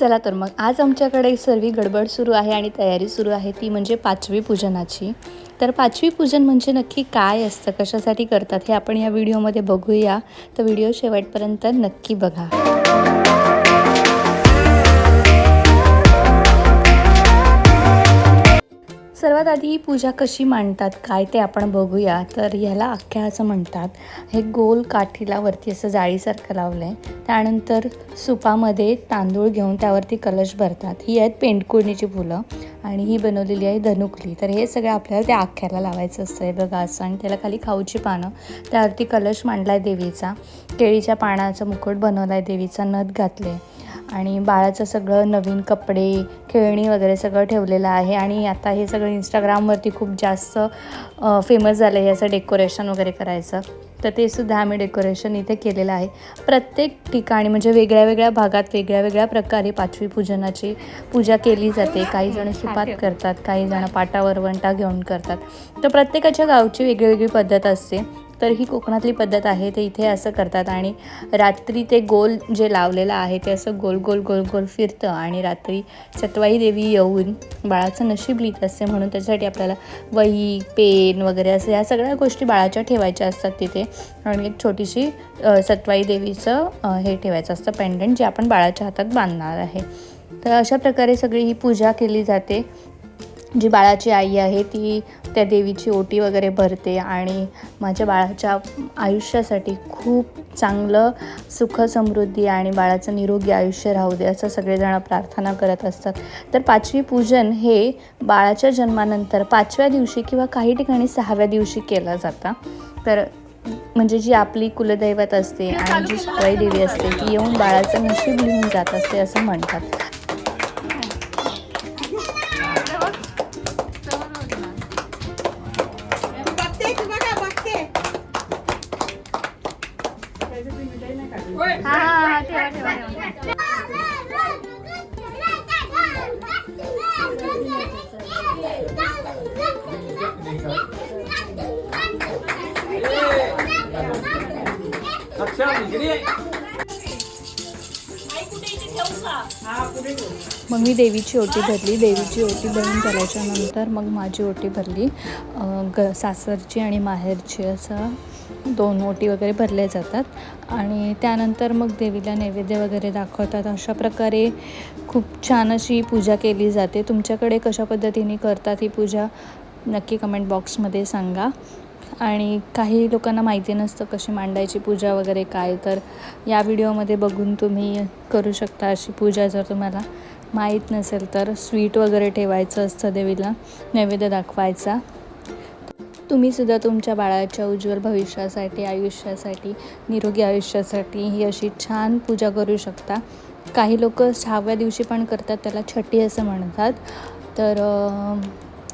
चला तर मग आज आमच्याकडे सर्व गडबड सुरू आहे आणि तयारी सुरू आहे ती म्हणजे पाचवी पूजनाची. तर पाचवी पूजन म्हणजे नक्की काय असतं? कशासाठी करतात? हे आपण या व्हिडिओमध्ये बघूया. तर व्हिडिओ शेवटपर्यंत नक्की बघा. सर्वात आधी ही पूजा कशी मांडतात काय ते आपण बघूया. तर ह्याला अख्ख्या असं म्हणतात. हे गोल काठीला वरती असं जाळीसारखं लावलं आहे त्यानंतर सुपामध्ये तांदूळ घेऊन त्यावरती कलश भरतात. ही आहेत पेंडकुर्णीची फुलं आणि ही बनवलेली आहे धनुकली. तर हे सगळं आपल्याला त्या आख्याला लावायचं असतं आहे बघा असं. आणि त्याला खाली खाऊची पानं. त्यावरती कलश मांडला आहे देवीचा. केळीच्या पानाचा मुकुट बनवला आहे देवीचा. नथ घातले आणि बाळाचं सगळं नवीन कपडे खेळणी वगैरे सगळं ठेवलेलं आहे. आणि आता हे सगळं इंस्टाग्रामवरती खूप जास्त फेमस झालं आहे याचं डेकोरेशन वगैरे करायचं. तर ते सुद्धा आम्ही डेकोरेशन इथे केलेलं आहे. प्रत्येक ठिकाणी म्हणजे वेगळ्या वेगळ्या भागात वेगळ्या वेगळ्या प्रकारे पाचवी पूजनाची पूजा केली जाते. काही जण सुपात करतात काही जण पाटावर वंटा घेऊन करतात. तर प्रत्येकाच्या गावची वेगळी वेगळी पद्धत असते. तर ही कोकणातली पद्धत आहे. ते इथे असं करतात आणि रात्री ते गोल जे लावलेलं आहे ते असं गोल गोल गोल गोल फिरतं आणि रात्री सतवाई देवी येऊन बाळाचं नशीब लिहित असते म्हणून त्याच्यासाठी आपल्याला वही पेन वगैरे असं या सगळ्या गोष्टी बाळाच्या ठेवायच्या असतात तिथे. आणि एक छोटीशी सत्वाई सतवाई देवीचं हे ठेवायचं असतं पेंडंट जे आपण बाळाच्या हातात बांधणार आहे. तर अशा प्रकारे सगळी ही पूजा केली जाते. जी बाळाची आई आहे ती त्या देवीची ओटी वगैरे भरते आणि माझ्या बाळाच्या आयुष्यासाठी खूप चांगलं सुख समृद्धी आणि बाळाचं निरोगी आयुष्य राहू दे असं सगळेजण प्रार्थना करत असतात. तर पाचवी पूजन हे बाळाच्या जन्मानंतर पाचव्या दिवशी किंवा काही ठिकाणी सहाव्या दिवशी केलं जातं. तर म्हणजे जी आपली कुलदैवत असते आणि जी देवी असते ती येऊन बाळाचं नशीब लिहून जात असते असं म्हणतात. मग मी देवीची ओटी भरली. देवीची ओटी भरून झाल्याच्यानंतर मग माझी ओटी भरली. ग सासरची आणि माहेरची असं दोन ओटी वगैरे भरल्या जातात. आणि त्यानंतर मग देवीला नैवेद्य वगैरे दाखवतात. अशा प्रकारे खूप छान अशी पूजा केली जाते. तुमच्याकडे कशा पद्धतीने करतात ही पूजा? नक्की कमेंट बॉक्समध्ये सांगा. आणि काही लोकांना माहिती नसतं कशी मांडायची पूजा वगैरे काय तर या व्हिडिओमध्ये बघून तुम्ही करू शकता अशी पूजा जर तुम्हाला माहीत नसेल तर. स्वीट वगैरे ठेवायचं असतं देवीला नैवेद्य दाखवायचा. तुम्हीसुद्धा तुमच्या बाळाच्या उज्ज्वल भविष्यासाठी आयुष्यासाठी निरोगी आयुष्यासाठी ही अशी छान पूजा करू शकता. काही लोक सहाव्या दिवशी पण करतात त्याला छठी असं म्हणतात. तर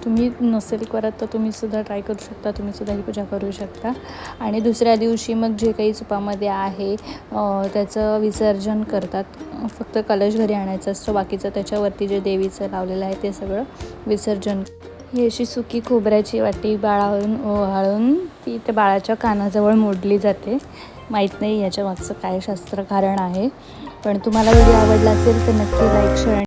तुम्ही नसेल करत तर तुम्हीसुद्धा ट्राय करू शकता तुम्हीसुद्धा ही पूजा करू शकता. आणि दुसऱ्या दिवशी मग जे काही सुपामध्ये आहे त्याचं विसर्जन करतात. फक्त कलश घरी आणायचं असतो बाकीचं त्याच्यावरती जे देवीचं लावलेलं आहे ते सगळं विसर्जन. ही अशी सुकी खोबऱ्याची वाटी बाळावरून ओवाळून ती त्या बाळाच्या कानाजवळ मोडली जाते. माहीत नाही याच्या मागचं काय शास्त्र कारण आहे. पण तुम्हाला व्हिडिओ आवडला असेल तर नक्की लाईक शेअर